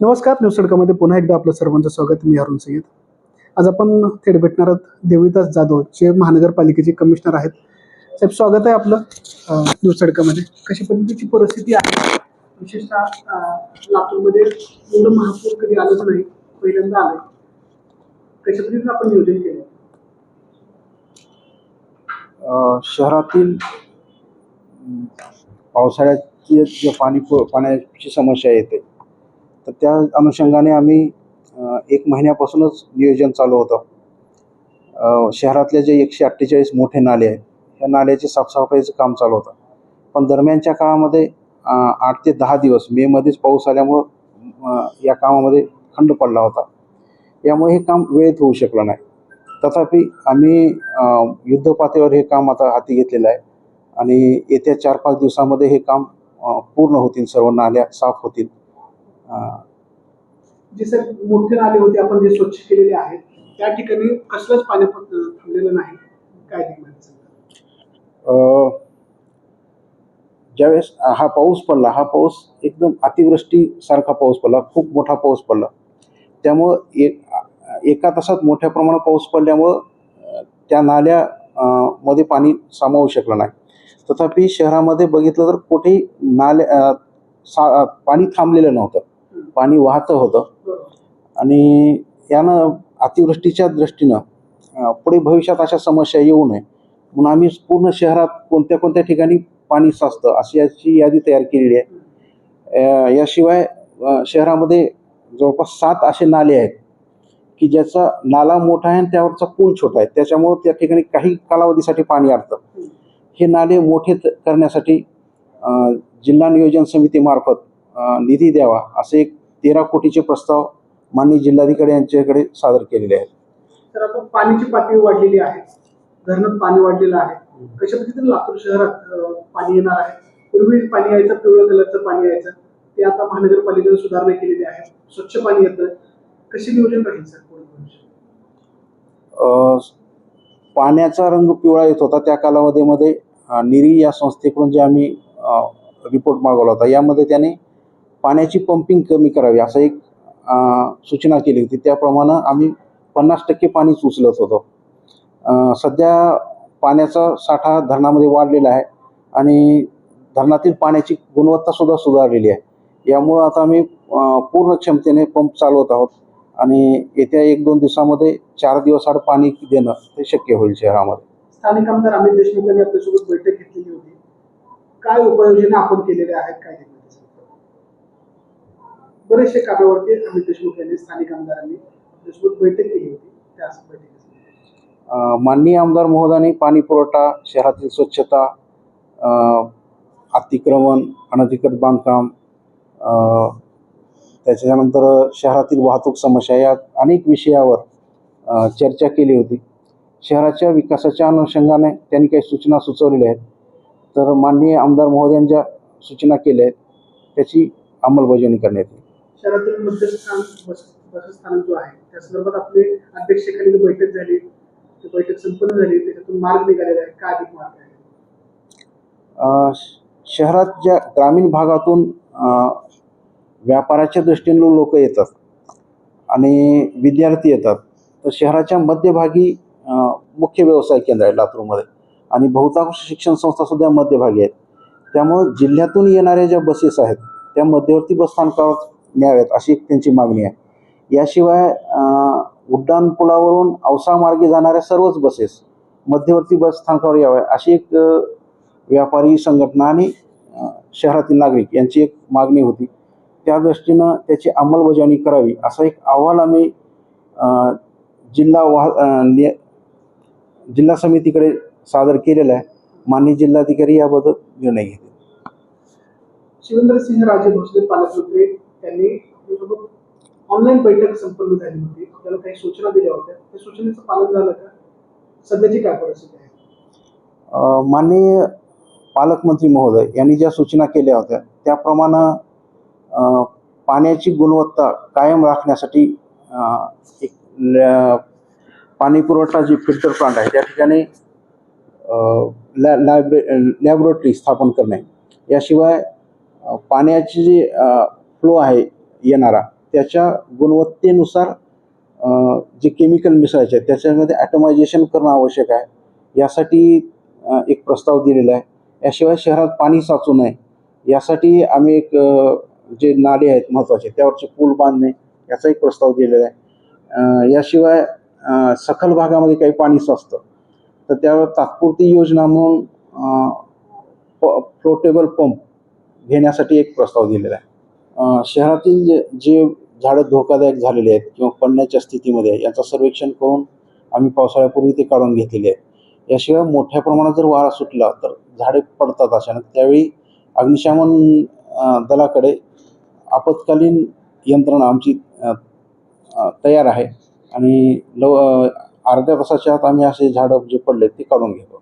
नमस्कार न्यूज सडकामध्ये पुन्हा एकदा आपलं सर्वांचं स्वागत. मी अरुण सय्यद. आज आपण थेट भेटणार आहोत देविदास जाधव जे महानगरपालिकेचे कमिशनर आहेत. साहेब स्वागत आहे आपलं न्यूज सडकामध्ये. कशा पद्धतीची परिस्थिती आहे? विशेषतः लातूरमध्ये एवढं महापूर कधी आलंच नाही पहिल्यांदा आलं कशा पद्धतीनं आपण नियोजन केलं? शहरातील पावसाळ्याचे पावसाळ्याची जे पाणी पु- पाण्याची समस्या येते तर त्या अनुषंगाने आम्ही एक महिन्यापासूनच नियोजन चालू होतं. शहरातले जे एकशे अठ्ठेचाळीस मोठे नाले आहेत ह्या नाल्याचे साफसफाईचं काम चालू होतं. पण दरम्यानच्या काळामध्ये आठ ते दहा दिवस मेमध्येच पाऊस आल्यामुळं या कामामध्ये खंड पडला होता. यामुळे हे काम वेळेत होऊ शकलं नाही. तथापि आम्ही युद्धपातळीवर हे काम आता हाती घेतलेलं आहे. आणि येत्या चार पाच दिवसामध्ये हे काम पूर्ण होतील सर्व नाल्या साफ होतील. जे सर मोठे नाले होते आपण जे स्वच्छ केलेले आहेत त्या ठिकाणी कसलंच पाणी थांबलेलं नाही. काय ज्यावेळेस हा पाऊस पडला हा पाऊस एकदम अतिवृष्टीसारखा पाऊस पडला खूप मोठा पाऊस पडला. त्यामुळं एक एका तासात मोठ्या प्रमाणात पाऊस पडल्यामुळं त्या नाल्या मध्ये पाणी सामावू शकलं नाही. तथापि शहरामध्ये बघितलं तर कुठेही नाल्या सा पाणी थांबलेलं नव्हतं. पाणी वाहतं होतं. आणि यानं अतिवृष्टीच्या दृष्टीनं पुढे भविष्यात अशा समस्या येऊ नये. म्हणून आम्ही पूर्ण शहरात कोणत्या कोणत्या ठिकाणी पाणी साचतं अशी याची यादी तयार केलेली आहे. याशिवाय शहरामध्ये जवळपास सात असे नाले आहेत की ज्याचा नाला मोठा आहे आणि त्यावरचा पूल छोटा आहे. त्याच्यामुळं त्या ठिकाणी काही कालावधीसाठी पाणी अडतं हे नाले मोठे करण्यासाठी जिल्हा नियोजन समितीमार्फत निधी द्यावा असे एक तेरा कोटीचे प्रस्ताव माननीय जिल्हाधिकारी यांच्याकडे सादर केलेले आहेत. तर आता पाण्याची पातळी वाढलेली आहे. धरणात पाणी वाढलेलं आहे. कशा पद्धतीने लातूर शहरात पाणी येणार आहे? पूर्वी पाणी यायचं पिवळ्या कलरचं पाणी यायचं. ते आता महानगरपालिकेने सुधारणा केलेली आहे. स्वच्छ पाणी येतं. कसे नियोजन राहील सर? पुढे पाण्याचा रंग पिवळा येत होता त्या कालावधीमध्ये. निरी या संस्थेकडून जे आम्ही रिपोर्ट मागवला होता यामध्ये त्याने पाण्याची पंपिंग कमी करावी असं एक सूचना केली होती. त्याप्रमाणे आम्ही पन्नास टक्के पाणीच उचलत होतो. सध्या पाण्याचा साठा धरणामध्ये वाढलेला आहे आणि धरणातील पाण्याची गुणवत्तासुद्धा सुधारलेली आहे. यामुळं आता आम्ही पूर्ण क्षमतेने पंप चालवत आहोत आणि येत्या एक दोन दिवसामध्ये चार दिवस आड पाणी देणं ते शक्य होईल शहरामध्ये. स्थानिक आमदार अमित देशमुख यांनी आपल्यासोबत बैठक घेतलेली होती. काय उपाययोजना आपण केलेल्या आहेत काय बरेचसे कामावरती अमित देशमुख यांनी स्थानिक आमदारांनी देशमुख बैठक केली होती. त्या बैठकीत माननीय आमदार महोदयांनी पाणी पुरवठा शहरातील स्वच्छता अतिक्रमण अनधिकृत बांधकाम त्याच्यानंतर शहरातील वाहतूक समस्या या अनेक विषयावर चर्चा केली होती. शहराच्या विकासाच्या अनुषंगाने त्यांनी काही सूचना सुचवलेल्या आहेत. तर माननीय आमदार महोदयांच्या सूचना केल्या आहेत. त्याची अंमलबजावणी करण्यात येईल. शहरातील मध्यस्थान बस बसस्थानक जो आहे त्या संदर्भात आपली अध्यक्षतेखाली बैठक झाली ती बैठक संपन्न झाली त्याच्यातून मार्ग निघालेला आहे. का अधिक मार्ग आहे? शहरात ज्या ग्रामीण भागातून व्यापाराच्या दृष्टीने लोक येतात आणि विद्यार्थी येतात तर शहराच्या मध्यभागी मुख्य व्यवसाय केंद्र आहे लातूरमध्ये आणि बहुतांश शिक्षण संस्थासुद्धा मध्यभागी आहेत. त्यामुळं जिल्ह्यातून येणाऱ्या ज्या बसेस आहेत त्या मध्यवर्ती बसस्थानकावर न्याव्यात अशी एक त्यांची मागणी आहे. याशिवाय उड्डाणपुलावरून औसा मार्गे जाणाऱ्या सर्वच बसेस मध्यवर्ती बस स्थानकावर याव्या अशी एक व्यापारी संघटना आणि शहरातील नागरिक यांची एक मागणी होती. त्या दृष्टीनं त्याची अंमलबजावणी करावी असा एक अहवाल आम्ही जिल्हा वाह जिल्हा समितीकडे सादर केलेला आहे. माननीय जिल्हाधिकारी याबाबत निर्णय घेतील. शिवेंद्रसिंह राजे भोसले पालकमंत्री. त्यांनी आपल्यासोबत ऑनलाईन बैठक संपन्न झाली होती. आपल्याला काही सूचना दिल्या होत्या. त्या सूचनेचं पालन झालं का? सध्याची काय परिस्थिती आहे? माननीय पालकमंत्री महोदय यांनी ज्या सूचना केल्या होत्या त्याप्रमाणे पाण्याची गुणवत्ता कायम राखण्यासाठी एक पाणी पुरवठा जे फिल्टर प्लांट आहे त्या ठिकाणी अ, लॅ लॅब्रे लॅबोरेटरी स्थापन करणे. याशिवाय पाण्याची जी फ्लो आहे येणारा त्याच्या गुणवत्तेनुसार जे केमिकल मिसळायचे आहेत त्याच्यामध्ये ॲटमायझेशन करणं आवश्यक आहे. यासाठी एक प्रस्ताव दिलेला आहे. याशिवाय शहरात पाणी साचू नये. यासाठी आम्ही एक जे नाले आहेत महत्त्वाचे त्यावरचे पूल बांधणे याचा एक प्रस्ताव दिलेला आहे. याशिवाय सखल भागामध्ये काही पाणी साचतं. तर त्यावर तात्पुरती योजना म्हणून फ्लोटेबल पंप घेण्यासाठी एक प्रस्ताव दिलेला आहे. शहरातील जे जे झाडं धोकादायक झालेले आहेत किंवा पडण्याच्या स्थितीमध्ये याचं सर्वेक्षण करून आम्ही पावसाळ्यापूर्वी ते काढून घेतलेले आहे याशिवाय मोठ्या प्रमाणात जर वारा सुटला तर झाडे पडतात अचानक. त्यावेळी अग्निशमन दलाकडे आपत्कालीन यंत्रणा आमची तयार आहे. आणि लव अर्ध्या तासाच्या आत आम्ही असे झाडं जे पडले ते काढून घेतो.